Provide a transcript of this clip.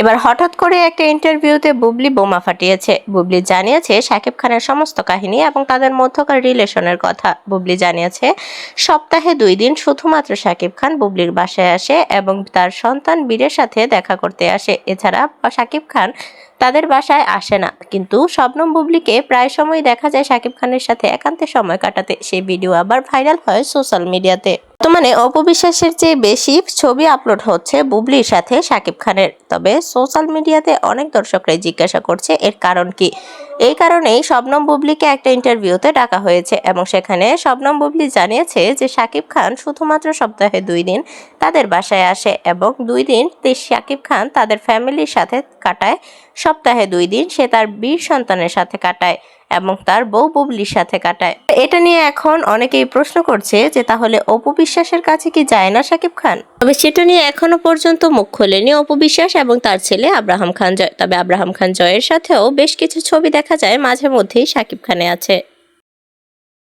এবার হঠাৎ করে একটা ইন্টারভিউতে বুবলি বোমা ফাটিয়েছে। বুবলি জানিয়েছে, শাকিব খানের সমস্ত কাহিনী এবং তাদের মধ্যকার রিলেশনের কথা। বুবলি জানিয়েছে, সপ্তাহে দুই দিন শুধুমাত্র শাকিব খান বুবলির বাসায় আসে এবং তার সন্তান বীরের সাথে দেখা করতে আসে। এছাড়া শাকিব খান তাদের বাসায় আসে না। কিন্তু শবনম বুবলিকে প্রায় সময় দেখা যায় শাকিব খানের সাথে একান্তে সময় কাটাতে। সেই ভিডিও আবার ভাইরাল হয় সোশ্যাল মিডিয়াতে। বর্তমানে অপবিশ্বাসের চেয়ে বেশি ছবি আপলোড হচ্ছে বুবলির সাথে শাকিব খানের। তবে সোশ্যাল মিডিয়াতে অনেক দর্শকরাই জিজ্ঞাসা করছে এর কারণ কি। এই কারণেই শবনম বুবলিকে একটা ইন্টারভিউতে ডাকা হয়েছে এবং সেখানে শবনম বুবলি জানিয়েছে যে শাকিব খান শুধুমাত্র সপ্তাহে দুই দিন তাদের বাসায় আসে এবং দুই দিন শাকিব খান তাদের ফ্যামিলির সাথে কাটায়। সপ্তাহে দুই দিন সে তার বীর সন্তানের সাথে কাটায় এবং তার বউ বুবলির সাথে কাটায়। এটা নিয়ে এখন অনেকেই প্রশ্ন করছে যে তাহলে অপু বিশ্বাসের কাছে কি যায় না শাকিব খান? তবে সেটা নিয়ে এখনও পর্যন্ত মুখ খোলেনি অপু বিশ্বাস এবং তার ছেলে আব্রাহাম খান জয়। তবে আব্রাহাম খান জয়ের সাথেও বেশ কিছু ছবি দেখা যায় মাঝে মধ্যেই সাকিব খানে আছে।